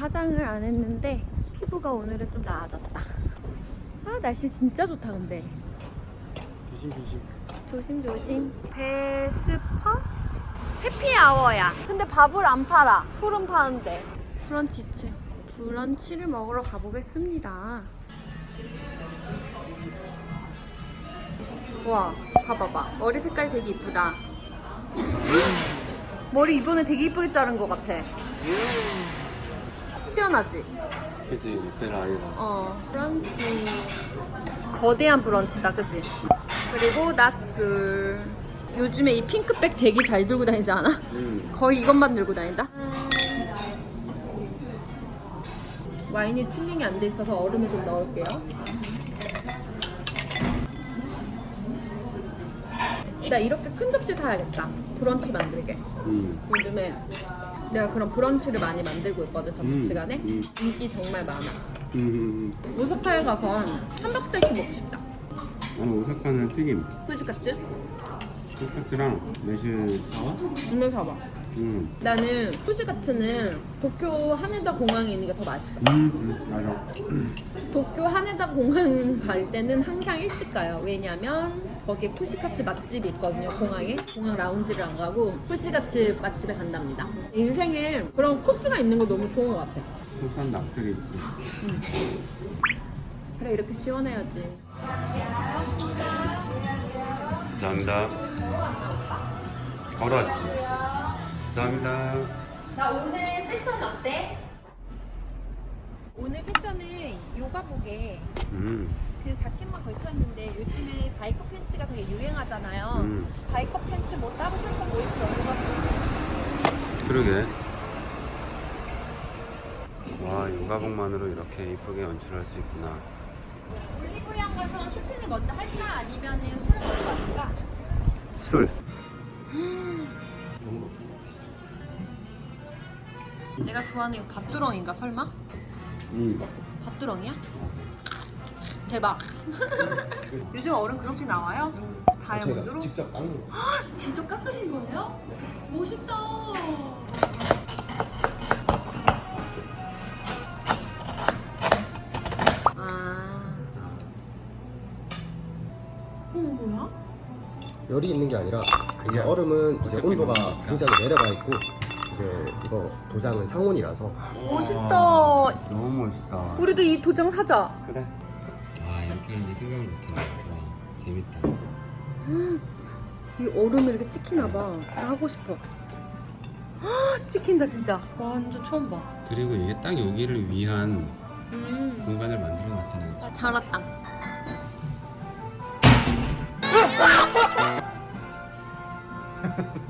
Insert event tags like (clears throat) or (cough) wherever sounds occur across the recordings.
화장을 안 했는데 피부가 오늘은 좀 나아졌다. 아 날씨 진짜 좋다 근데. 조심 조심. 조심조심. 베스퍼? 해피아워야. 근데 밥을 안 팔아. 술은 파는데. 브런치츠. 브런치를 먹으러 가보겠습니다. 와, 봐봐봐. 머리 색깔 되게 이쁘다. 머리 이번에 되게 이쁘게 자른 것 같아. 시원하지? 그지 베라이라. 어, 브런치. 거대한 브런치다, 그치? 그리고 낮술. 요즘에 이 핑크백 되게 잘 들고 다니지 않아? 음. 거의 이것만 들고 다닌다? 와인이 칠링이 안 돼 있어서 얼음을 좀 넣을게요. 나 이렇게 큰 접시 사야겠다. 브런치 만들게. 음. 요즘에 내가 그런 브런치를 많이 만들고 있거든, 점심시간에. 음. 인기 정말 많아. 음. 오사카에 가서 함박스테이크 먹고 싶다. 나는 오사카는 튀김. 후지카츠? 토스트랑 매실 사와? 오늘 사봐. 음. 나는 후지카츠는 도쿄 하네다 공항에 있는 게 더 맛있어. 음. 음. 맞아. (clears throat) 도쿄 하네다 공항 갈 때는 항상 일찍 가요. 왜냐면 거기에 푸시카츠 맛집이 있거든요. 공항에 공항 라운지를 안 가고 푸시카츠 맛집에 간답니다. 인생에 그런 코스가 있는 거 너무 좋은 것 같아. 소소한 낙들이 있지. 그래 이렇게 시원해야지. 감사합니다. 걸어왔지. 감사합니다. 나 오늘 패션 어때? 오늘 패션은 요가복에 음. 그 자켓만 걸쳐있는데 요즘에 바이커 팬츠가 되게 유행하잖아요. 음. 바이커 팬츠 뭐 따로 산거뭐 있어? 요가복. 그러게. 와, 요가복만으로 이렇게 이쁘게 연출할 수 있구나. 올리브영 가서 쇼핑을 먼저 할까? 아니면 술을 먼저 마실까? 술. 내가 좋아하는 이거 밭두렁인가 설마? 음. 밭두렁이야? 대박. (laughs) 요즘 얼음 그렇게 나와요? 다이아몬드로? 직접 닦는 거. 직접 깎으신 거예요? 멋있다. 아. 어, 뭐야? 열이 있는 게 아니라 이제 얼음은 이제 온도가. 굉장히 내려가 있고 이제 이거 도장은 상온이라서 멋있다. 너무 멋있다. 우리도 이 도장 사자. 그래. 아, 이렇게 하는지 생각을 못했네. 와, 재밌다. 이 얼음을 이렇게 찍히나 봐. 나 하고 싶어. 헉, 찍힌다 진짜. 완전 처음 봐. 그리고 이게 딱 여기를 위한 음. 공간을 만들어 놨잖아요. 잘 왔다. (laughs)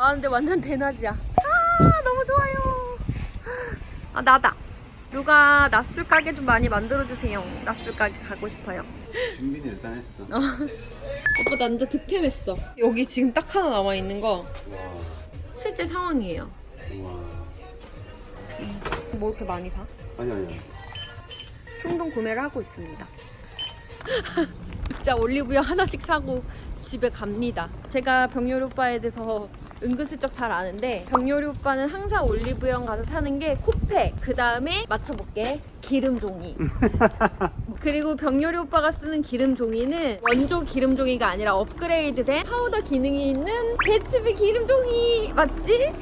아 근데 완전 대낮이야. 아 너무 좋아요. 아 나다. 누가 낮술 가게 좀 많이 만들어 주세요. 낮술 가게 가고 싶어요. 준비는 일단 했어. 오빠 나 진짜 득템했어. 여기 지금 딱 하나 남아 있는 거 와, 실제 상황이에요. 와. 뭐 이렇게 많이 사? 아니 아니야. 충동 구매를 하고 있습니다. (laughs) 진짜 올리브영 하나씩 사고 집에 갑니다. 제가 병요리 오빠에 대해서 은근슬쩍 잘 아는데 병요리 오빠는 항상 올리브영 가서 사는 게 코페 그 다음에 맞춰볼게 기름 종이 (laughs) 그리고 병요리 오빠가 쓰는 기름 종이는 원조 기름 종이가 아니라 업그레이드된 파우더 기능이 있는 배추비 기름 종이 맞지?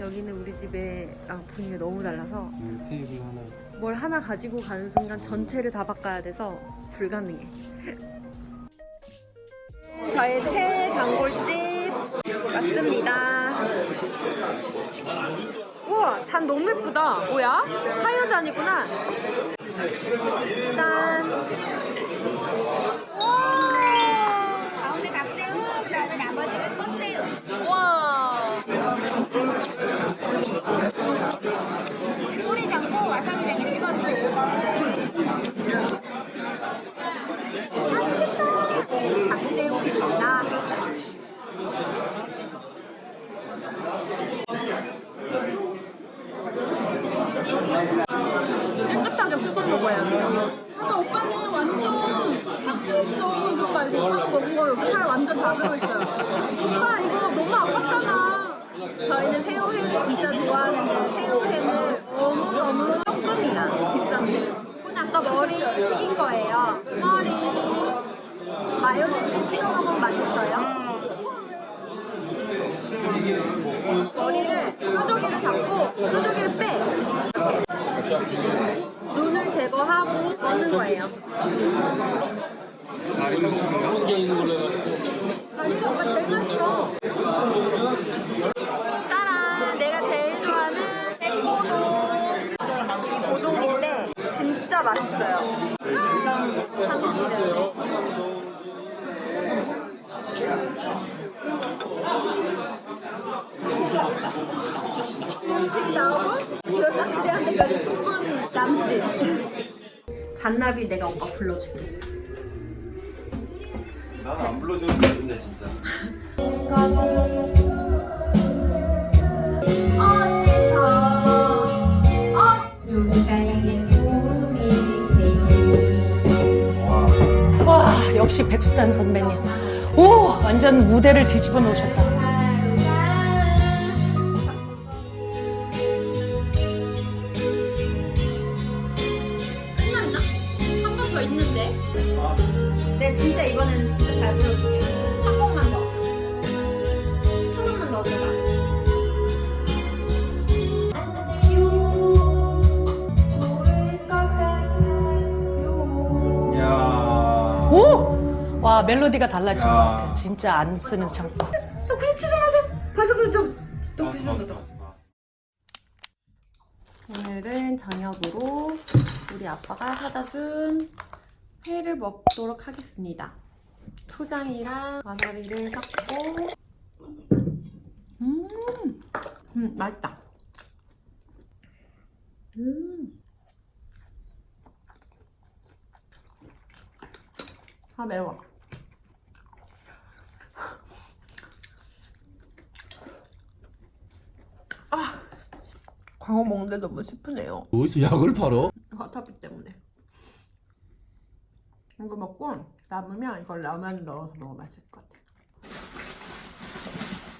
여기는 우리 집에 랑 분위기가 너무 달라서 여기 테이블 하나. 뭘 하나 가지고 가는 순간 전체를 다 바꿔야 돼서 불가능해. (laughs) 저의 최단골집 맞습니다. 우와, 잔 너무 예쁘다. 뭐야? 타이어 잔이구나. 짠. 마사지 되게 찍어주세요. 맛있겠다. 닭 새우입니다. 깨끗하게 씹어 먹어야죠. 근데 오빠는 완전 상추 있어. 이거 봐, 이거 싹 먹은 거 여기 살 완전 다 들어있어요. 튀긴 거예요. 머리 마요네즈 찍어 먹으면 맛있어요. 머리를 뾰족이를 잡고 뾰족이를 빼. 눈을 제거하고 먹는 거예요. 다리가 오빠 제일 맛있어. 짜란! 내가 제일 좋아하는 백고동. 이 고동인데 진짜 맛있어요. 참기름. 음식이 한 데까지 10분 남짓. 잔나비 내가 오빠 불러줄게. 나도 안 불러줘도 되는데 진짜. 와 역시 백수단 선배님 오 완전 무대를 뒤집어 놓으셨다 멜로디가 달라진 것 야. 같아 진짜 안 쓰는 창법 또 97점 하자. 벌써 그 좀. 또 나왔어, 97점 나왔어, 더. 나왔어, 나왔어. 오늘은 저녁으로 우리 아빠가 사다 준 회를 먹도록 하겠습니다. 초장이랑 와사비를 섞고 음, 음 맛있다. 음. 아 매워. 광어 먹는데 너무 슬프네요. 어디서 약을 팔어? 와사비 때문에. 이거 먹고 남으면 이걸 라면 넣어서 먹으면 맛있을 것 같아.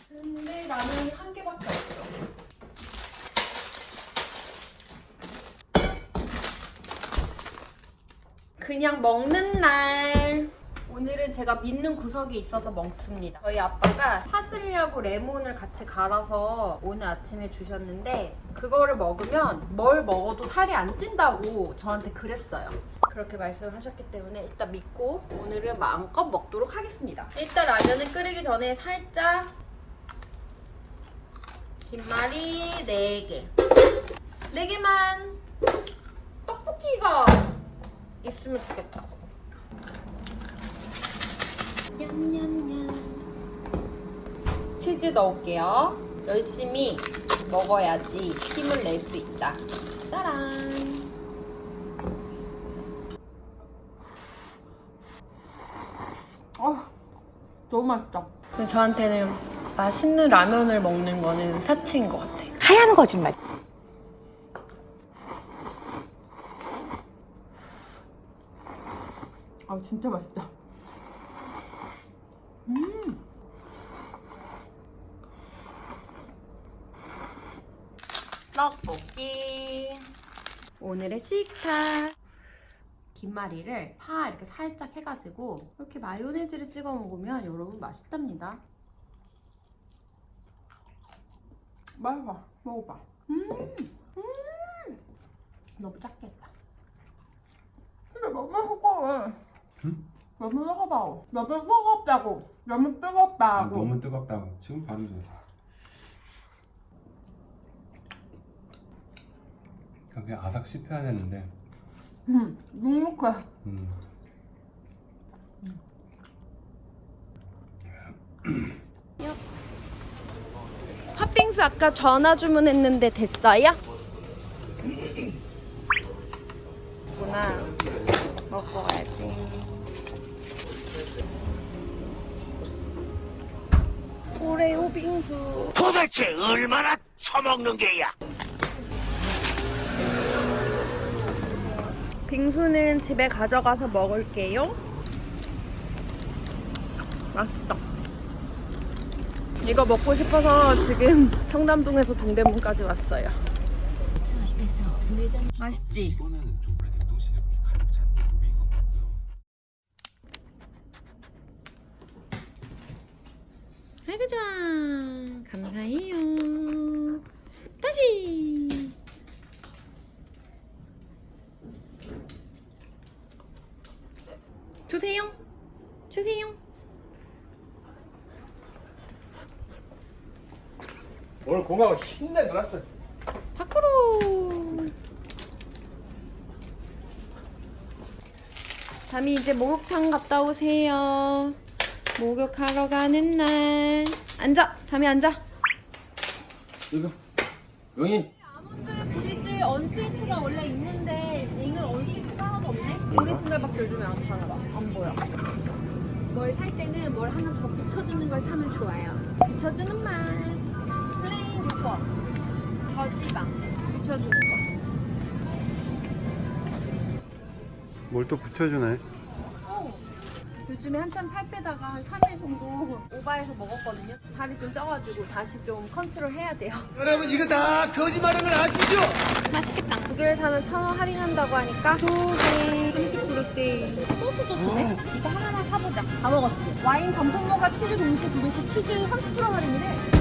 근데 라면이 한 개밖에 없어. 그냥 먹는 날. 오늘은 제가 믿는 구석이 있어서 먹습니다. 저희 아빠가 파슬리하고 레몬을 같이 갈아서 오늘 아침에 주셨는데 그거를 먹으면 뭘 먹어도 살이 안 찐다고 저한테 그랬어요. 그렇게 말씀을 하셨기 때문에 일단 믿고 오늘은 마음껏 먹도록 하겠습니다. 일단 라면을 끓이기 전에 살짝 김말이 4개. 4개만 떡볶이가 있으면 좋겠다. 냠냠냠. 치즈 넣을게요. 열심히 먹어야지 힘을 낼 수 있다. 짜란. 아, 너무 맛있다. 저한테는 맛있는 라면을 먹는 거는 사치인 것 같아. 하얀 거짓말 아, 진짜 맛있다. 음. 떡볶이. 오늘의 식탁. 김말이를 파 이렇게 살짝 해가지고 이렇게 마요네즈를 찍어 먹으면 여러분 맛있답니다. 맛있어. 먹어봐. 음, 음. 너무 작겠다. 근데 너무 뜨거워. 너무 뜨거워. 너무 뜨겁다고. 너무 아, 뜨겁다고. 너무 뜨겁다고. 지금 바로 줬어. 그냥 아삭 씹혀야 되는데. 음, 눅눅해. 음. 팥빙수 아까 전화 주문했는데 됐어요? 오레오 빙수. 도대체 얼마나 처먹는 게야? 빙수는 집에 가져가서 먹을게요. 맛있다. 이거 먹고 싶어서 지금 청담동에서 동대문까지 왔어요. 맛있지? 이번에는 좀 원래 냉동실에 그렇게 가득 찬 의미가 없고요. 아이고 좋아. 감사해요. 다시. 주세요. 주세요. 오늘 공항을 힘내 놀았어. 밖으로. 담이 이제 목욕탕 갔다 오세요. 목욕하러 가는 날. 앉아. 담이 앉아. 이거 영인 아몬드 브리즈 언스위트가 원래 있는데 오늘 언스위트가 하나도 없네? 오리지널밖에 요즘에 안 파나 봐. 안 보여. 뭘 살 때는 뭘 하나 더 붙여주는 걸 사면 좋아요. 붙여주는 말. 요거. 저지방. 붙여주는 거. 뭘 또 붙여주네. 어. 요즘에 한참 살 빼다가 한 3일 정도 오바해서 먹었거든요. 살이 좀 쪄가지고 다시 좀 컨트롤 해야 돼요. 여러분 이거 다 거짓말인 걸 아시죠? 맛있겠다. 두 개를 사면 천 원 할인한다고 하니까 두개30% 세일. 소스도 주네? 이거 하나만 사보자. 다 먹었지? 와인 전복모가 치즈 동시 구매시 치즈 30% 할인이래.